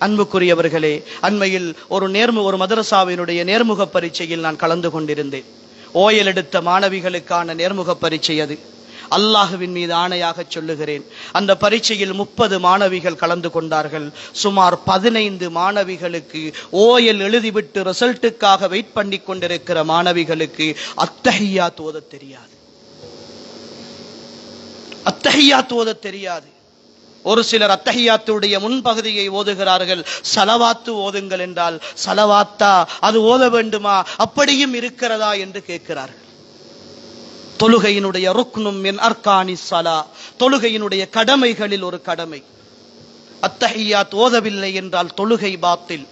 அன்புக்குரியவர்களே அண்மையில் ஒரு நேர்மு ஒரு மதரசாவினுடைய நேர்முக பரீட்சையில் நான் கலந்து கொண்டிருந்தேன். ஓயல் எடுத்த மாணவிகளுக்கான நேர்முக பரீட்சை அது. அல்லாஹுவின் மீது ஆணையாக சொல்லுகிறேன். அந்த பரீட்சையில் முப்பது மாணவிகள் கலந்து கொண்டார்கள். சுமார் பதினைந்து மாணவிகளுக்கு ஓயல் எழுதிவிட்டு ரிசல்ட்டுக்காக வெயிட் பண்ணி கொண்டிருக்கிற மாணவிகளுக்கு அத்தகையா தோத தெரியாது. அத்தகையா தோத தெரியாது. ஒரு சிலர் அத்தகையாத்துடைய முன்பகுதியை ஓதுகிறார்கள். சலவாத்து ஓதுங்கள் என்றால் சலவாத்தா அது ஓத வேண்டுமா? அப்படியும் இருக்கிறதா? என்று கேட்கிறார்கள். தொழுகையினுடைய ருக்னும் என் அர்கானி சலா. தொழுகையினுடைய கடமைகளில் ஒரு கடமை. அத்தகையாத் ஓதவில்லை என்றால் தொழுகை பாத்தில்.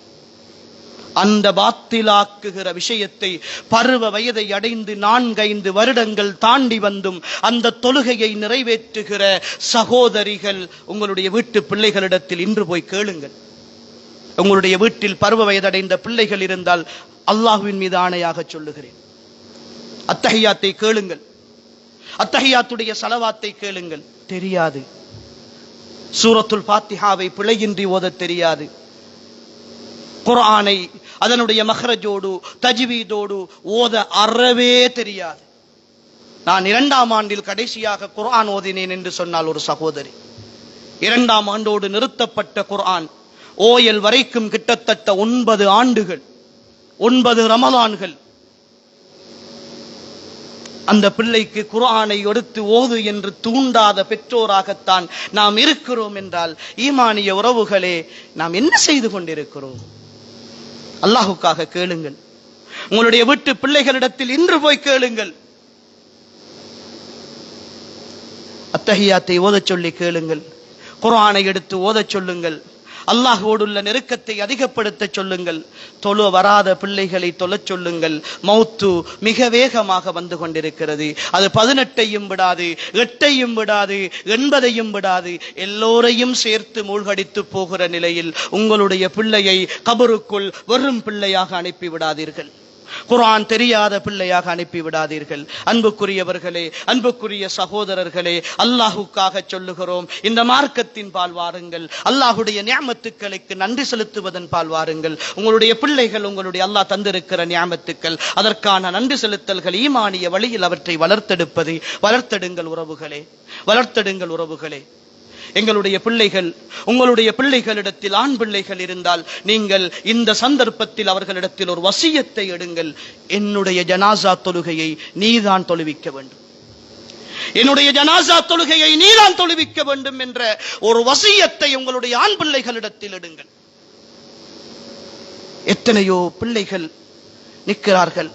அந்த பாத்திலாக்குகிற விஷயத்தை பருவ வயதை அடைந்து நான்கைந்து வருடங்கள் தாண்டி வந்தும் அந்த தொழுகையை நிறைவேற்றுகிற சகோதரிகள் உங்களுடைய வீட்டு பிள்ளைகளிடத்தில் இன்று போய் கேளுங்கள். உங்களுடைய வீட்டில் பருவ வயதடைந்த பிள்ளைகள் இருந்தால் அல்லாஹுவின் மீது ஆணையாக சொல்லுகிறேன். அத்தகையாத்தை கேளுங்கள். அத்தகையாத்துடைய சலவாத்தை கேளுங்கள். தெரியாது. சூரத்துல் பாத்திஹாவை பிழையின்றி ஓத தெரியாது. குரானை அதனுடைய மஹ்ரஜோடு தஜ்வீதோடு ஓத அறவே தெரியாது. நான் இரண்டாம் ஆண்டில் கடைசியாக குர்ஆன் ஓதினேன் என்று சொன்னால் ஒரு சகோதரி. இரண்டாம் ஆண்டோடு நிறுத்தப்பட்ட குர்ஆன் ஓயல் வரைக்கும் கிட்டத்தட்ட ஒன்பது ஆண்டுகள் ஒன்பது ரமலான்கள். அந்த பிள்ளைக்கு குர்ஆனை எடுத்து ஓது என்று தூண்டாத பெற்றோராகத்தான் நாம் இருக்கிறோம் என்றால் ஈமானிய உறவுகளே நாம் என்ன செய்து கொண்டிருக்கிறோம்? அல்லாஹுக்காக கேளுங்கள். உங்களுடைய வீட்டு பிள்ளைகளிடத்தில் இன்று போய் கேளுங்கள். அத்தகையாத்தை ஓதச் சொல்லி கேளுங்கள். குரானை எடுத்து ஓதச் சொல்லுங்கள். அல்லாஹோடுள்ள நெருக்கத்தை அதிகப்படுத்த சொல்லுங்கள். தொழு வராத பிள்ளைகளை தொழச் சொல்லுங்கள். மௌத்து மிக வேகமாக வந்து கொண்டிருக்கிறது. அது பதினெட்டையும் விடாது எட்டையும் விடாது எண்பதையும் விடாது. எல்லோரையும் சேர்த்து மூழ்கடித்து போகிற நிலையில் உங்களுடைய பிள்ளையை கபருக்குள் வெறும் பிள்ளையாக அனுப்பி விடாதீர்கள் குரான் தெரியாத பிள்ளையாக அனுப்பி விடாதீர்கள். அன்புக்குரியவர்களே அன்புக்குரிய சகோதரர்களே அல்லாஹுக்காக சொல்லுகிறோம் இந்த மார்க்கத்தின் பால் வாருங்கள். அல்லாஹுடைய நியமத்துக்களுக்கு நன்றி செலுத்துவதன் பால் வாருங்கள். உங்களுடைய பிள்ளைகள் உங்களுடைய அல்லாஹ் தந்திருக்கிற நியாமத்துக்கள். அதற்கான நன்றி செலுத்தல்கள் ஈமானிய வழியில் அவற்றை வளர்த்தெடுப்பதை வளர்த்தெடுங்கள் உறவுகளே வளர்த்தெடுங்கள் உறவுகளே. எங்களுடைய பிள்ளைகள் உங்களுடைய பிள்ளைகளிடத்தில் ஆண் பிள்ளைகள் இருந்தால் நீங்கள் இந்த சந்தர்ப்பத்தில் அவர்களிடத்தில் ஒரு வசியத்தை எடுங்கள். என்னுடைய ஜனாசா தொழுகையை நீதான் தொழுவிக்க வேண்டும். என்னுடைய ஜனாசா தொழுகையை நீதான் தொழுவிக்க வேண்டும் என்ற ஒரு வசியத்தை உங்களுடைய ஆண் பிள்ளைகளிடத்தில் எடுங்கள். எத்தனையோ பிள்ளைகள் நிற்கிறார்கள்.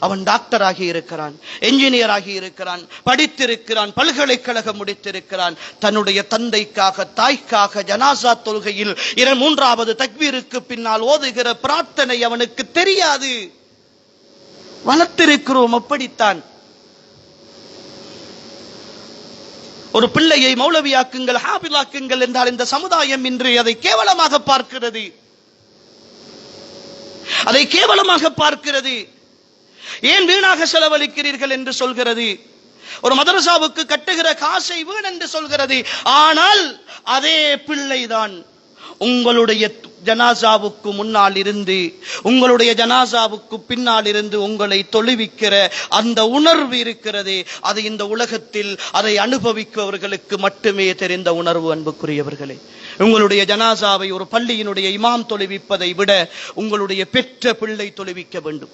அவன் டாக்டர் ஆகி இருக்கிறான் என்ஜினியர் ஆகி இருக்கிறான் படித்திருக்கிறான் பல்கலைக்கழகம் முடித்திருக்கிறான். தன்னுடைய தந்தைக்காக தாய்க்காக ஜனாசா தொழுகையில் இர மூன்றாவது தக்வீருக்கு பின்னால் ஓதுகிற பிரார்த்தனை அவனுக்கு தெரியாது. வளர்த்திருக்கிறோம் அப்படித்தான். ஒரு பிள்ளையை மௌலவியாக்குங்கள் ஹாபிலாக்குங்கள் என்றால் இந்த சமுதாயம் இன்று அதை கேவலமாக பார்க்கிறது. அதை கேவலமாக பார்க்கிறது. ஏன் வீணாக செலவழிக்கிறீர்கள் என்று சொல்கிறது? ஒரு மதரசாவுக்கு கட்டுகிற காசை வீண் என்று சொல்கிறது. ஆனால் அதே பிள்ளைதான் உங்களுடைய ஜனாசாவுக்கு முன்னால் இருந்து உங்களுடைய ஜனாசாவுக்கு பின்னால் இருந்து உங்களை தொழுவிக்கிற அந்த உணர்வு இருக்கிறது அது இந்த உலகத்தில் அதை அனுபவிப்பவர்களுக்கு மட்டுமே தெரிந்த உணர்வு அன்புக்குரியவர்களே. உங்களுடைய ஜனாசாவை ஒரு பள்ளியினுடைய இமாம் தொழுவிப்பதை விட உங்களுடைய பெற்ற பிள்ளை தொழுவிக்க வேண்டும்.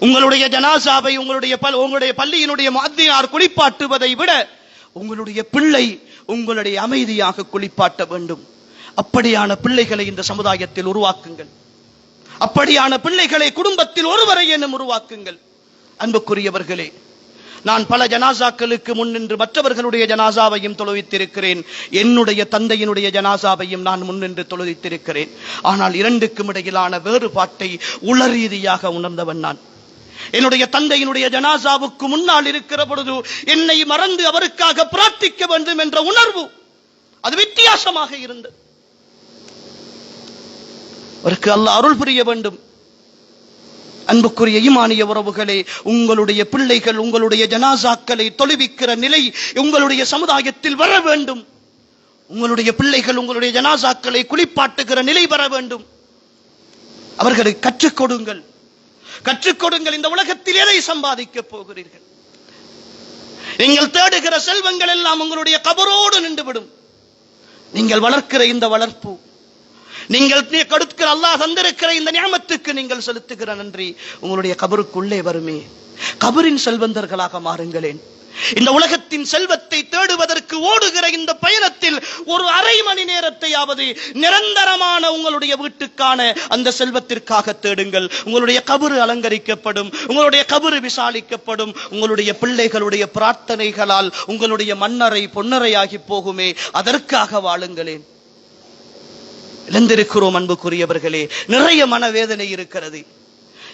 உங்களுடைய ஜனாசாவை உங்களுடைய பல்- உங்களுடைய பள்ளியினுடைய முஅத்தினார் குளிப்பாட்டுவதை விட உங்களுடைய பிள்ளை உங்களுடைய அமைதியாக குளிப்பாட்ட வேண்டும். அப்படியான பிள்ளைகளை இந்த சமுதாயத்தில் உருவாக்குங்கள். அப்படியான பிள்ளைகளை குடும்பத்தில் ஒருவரை என்னும் உருவாக்குங்கள். அன்புக்குரியவர்களே நான் பல ஜனாசாக்களுக்கு முன்னின்று மற்றவர்களுடைய ஜனாசாவையும் தொழுவித்திருக்கிறேன். என்னுடைய தந்தையினுடைய ஜனாசாவையும் நான் முன்னின்று தொழுவித்திருக்கிறேன். ஆனால் இரண்டுக்கும் இடையிலான வேறுபாட்டை உளரீதியாக உணர்ந்தவன் நான். என்னுடைய தந்தையினுடைய ஜனாசாவுக்கு முன்னால் இருக்கிற பொழுது என்னை மறந்து அவருக்காக பிரார்த்திக்க வேண்டும் என்ற உணர்வு அது வித்தியாசமாக இருந்தது. அவருக்கு அல்ல அருள் புரிய வேண்டும். அன்புக்குரிய இமானிய உறவுகளே உங்களுடைய பிள்ளைகள் உங்களுடைய ஜனாசாக்களை தொழுவிக்கிற நிலை உங்களுடைய சமுதாயத்தில் வர வேண்டும். உங்களுடைய பிள்ளைகள் உங்களுடைய ஜனாசாக்களை குளிப்பாட்டுகிற நிலை வர வேண்டும். அவர்களை கற்றுக் கொடுங்கள். கற்றுக் கொடுங்கள். இந்த உலகத்தில் எதை சம்பாதிக்க போகிறீர்கள்? நீங்கள் தேடுகிற செல்வங்கள் எல்லாம் உங்களுடைய கபரோடு நின்றுவிடும். நீங்கள் வளர்க்கிற இந்த வளர்ப்பு நீங்கள் கொடுக்கிற அல்லாஹ் தந்திருக்கிற இந்த ஞாபத்துக்கு நீங்கள் செலுத்துகிற நன்றி. உங்களுடைய கபருக்குள்ளே வருமே. கபரின் செல்வந்தர்களாக மாறுங்களேன். இந்த உலகத்தின் செல்வத்தை தேடுவதற்கு ஓடுகிற இந்த பயணத்தில் ஒரு அரை மணி நேரத்தையாவது நிரந்தரமான உங்களுடைய வீட்டுக்கான அந்த செல்வத்திற்காக தேடுங்கள். உங்களுடைய கபரு அலங்கரிக்கப்படும் உங்களுடைய கபரு விசாலிக்கப்படும் உங்களுடைய பிள்ளைகளுடைய பிரார்த்தனைகளால் உங்களுடைய மன்னரை பொன்னரையாகி போகுமே. அதற்காக வாழுங்களேன். இழந்திருக்கிறோம் அன்புக்குரியவர்களே. நிறைய மனவேதனை இருக்கிறது.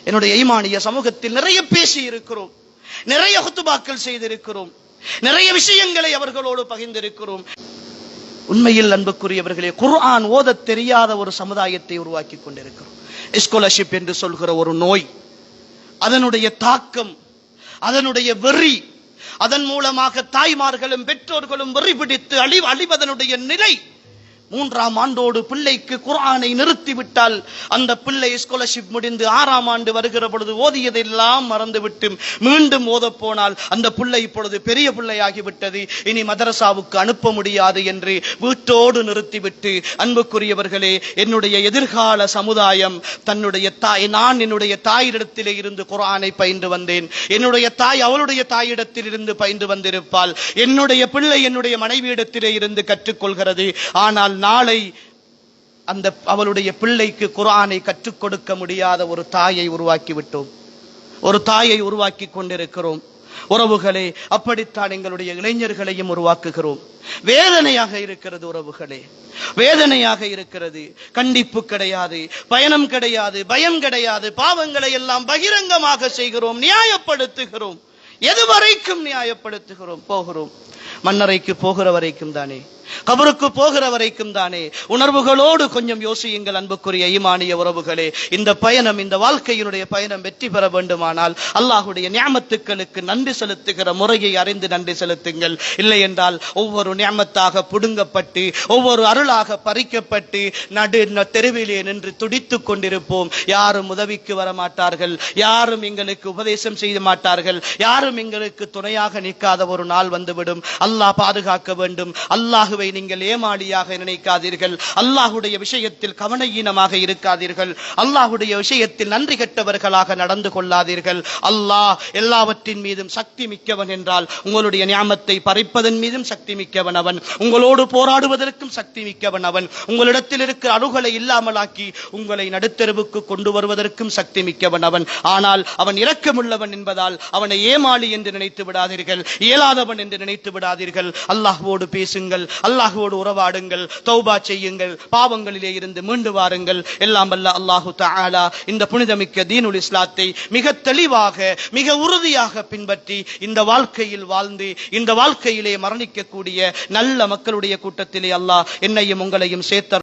என்னுடைய ஈமானிய சமூகத்தில் நிறைய பேசி இருக்கிறோம். நிறைய ஹுத்துபாக்கள் செய்திருக்கிறோம். நிறைய விஷயங்களை அவர்களோடு பகிர்ந்திருக்கிறோம். உண்மையில் அன்புக்குரியவர்களே குர்ஆன் ஓதத் தெரியாத ஒரு சமுதாயத்தை உருவாக்கி கொண்டிருக்கிறோம். ஸ்காலர்ஷிப் என்று சொல்கிற ஒரு நோய் அதனுடைய தாக்கம் அதனுடைய வெறி அதன் மூலமாக தாய்மார்களும் பெற்றோர்களும் வெறி பிடித்து அழி அழிவதனுடைய நிலை மூன்றாம் ஆண்டோடு பிள்ளைக்கு குரானை நிறுத்திவிட்டால் அந்த பிள்ளை ஸ்காலர்ஷிப் முடிந்து ஆறாம் ஆண்டு வருகிற பொழுது ஓதியதெல்லாம் மறந்துவிட்டு மீண்டும் ஓதப் போனால் அந்த பிள்ளை இப்பொழுது பெரிய பிள்ளையாகிவிட்டது. இனி மதரசாவுக்கு அனுப்ப முடியாது என்று வீட்டோடு நிறுத்திவிட்டு அன்புக்குரியவர்களே என்னுடைய எதிர்கால சமுதாயம் தன்னுடைய தாய் நான் என்னுடைய தாயிடத்திலே இருந்து குர்ஆனை பயின்று வந்தேன். என்னுடைய தாய் அவளுடைய தாயிடத்தில் இருந்து பயின்று வந்திருப்பாள். என்னுடைய பிள்ளை என்னுடைய மனைவியிடத்திலே இருந்து கற்றுக்கொள்கிறது. ஆனால் நாளை அந்த அவளுடைய பிள்ளைக்கு குரானை கற்றுக் கொடுக்க முடியாத ஒரு தாயை உருவாக்கி விட்டோம் ஒரு தாயை உருவாக்கி கொண்டிருக்கிறோம். உறவுகளே அப்படித்தான் எங்களுடைய இளைஞர்களையும் உருவாக்குகிறோம். வேதனையாக இருக்கிறது உறவுகளே. வேதனையாக இருக்கிறது. கண்டிப்பு கிடையாது. பயணம் கிடையாது. பயம் கிடையாது. பாவங்களை எல்லாம் பகிரங்கமாக செய்கிறோம். நியாயப்படுத்துகிறோம். எது வரைக்கும் நியாயப்படுத்துகிறோம். போகிறோம். மன்னரைக்கு போகிற வரைக்கும் தானே. கபருக்கு போகிற வரைக்கும் தானே. உணர்வுகளோடு கொஞ்சம் யோசியுங்கள் அன்புக்குரிய ஈமானிய உறவுகளே. இந்த பயணம் இந்த வாழ்க்கையினுடைய பயணம் வெற்றி பெற வேண்டுமானால் அல்லாஹுடைய ஞாமத்துக்களுக்கு நன்றி செலுத்துகிற முறையை அறிந்து நன்றி செலுத்துங்கள். இல்லை என்றால் ஒவ்வொரு ஞாமத்தாக புடுங்கப்பட்டு ஒவ்வொரு அருளாக பறிக்கப்பட்டு நடு ந- தெருவிலே நின்று துடித்துக் கொண்டிருப்போம். யாரும் உதவிக்கு வர மாட்டார்கள் யாரும் எங்களுக்கு உபதேசம் செய்ய மாட்டார்கள். யாரும் எங்களுக்கு துணையாக நிற்காத ஒரு நாள் வந்துவிடும். அல்லாஹ் பாதுகாக்க வேண்டும். அல்லாஹுவை நீங்கள் ஏமாளியாக நினைக்காதீர்கள். அல்லாஹுடைய விஷயத்தில் கவனஈனமாக இருக்காதீர்கள். அல்லாஹுடைய விஷயத்தில் நன்றி கெட்டவர்களாக நடந்து கொள்ளாதீர்கள். அல்லாஹ் எல்லாவற்றின் மீதும் சக்தி மிக்கவன் என்றால் உங்களுடைய ஞாபத்தை பறிப்பதன் மீதும் சக்தி மிக்கவன் அவன். உங்களோடு போராடுவதற்கும் சக்தி மிக்கவன் அவன். உங்களிடத்தில் இருக்கிற அணுகலை இல்லாமலாக்கி உங்களை நடுத்தெருவுக்கு கொண்டு வருவதற்கும் சக்தி மிக்கவன் அவன். ஆனால் அவன் இரக்கமுள்ளவன் என்பதால் அவனை ஏமாளி என்று நினைத்து விடாதீர்கள். இயலாதவன் என்று நினைத்து விடாதீர்கள். அல்லாஹ்வோடு பேசுங்கள். அல்லாஹ் அல்லாஹுவோடு உறவாடுங்கள் தௌபா செய்யுங்கள் பாவங்களிலே இருந்து மீண்டு வாருங்கள். எல்லாம் அல்ல அல்லாஹு தாலா இந்த புனிதமிக்க தீனுல் இஸ்லாத்தை மிக தெளிவாக மிக உறுதியாக பின்பற்றி இந்த வாழ்க்கையில் வாழ்ந்து இந்த வாழ்க்கையிலே மரணிக்கக்கூடிய நல்ல மக்களுடைய கூட்டத்திலே அல்லாஹ் என்னையும் உங்களையும் சேர்த்த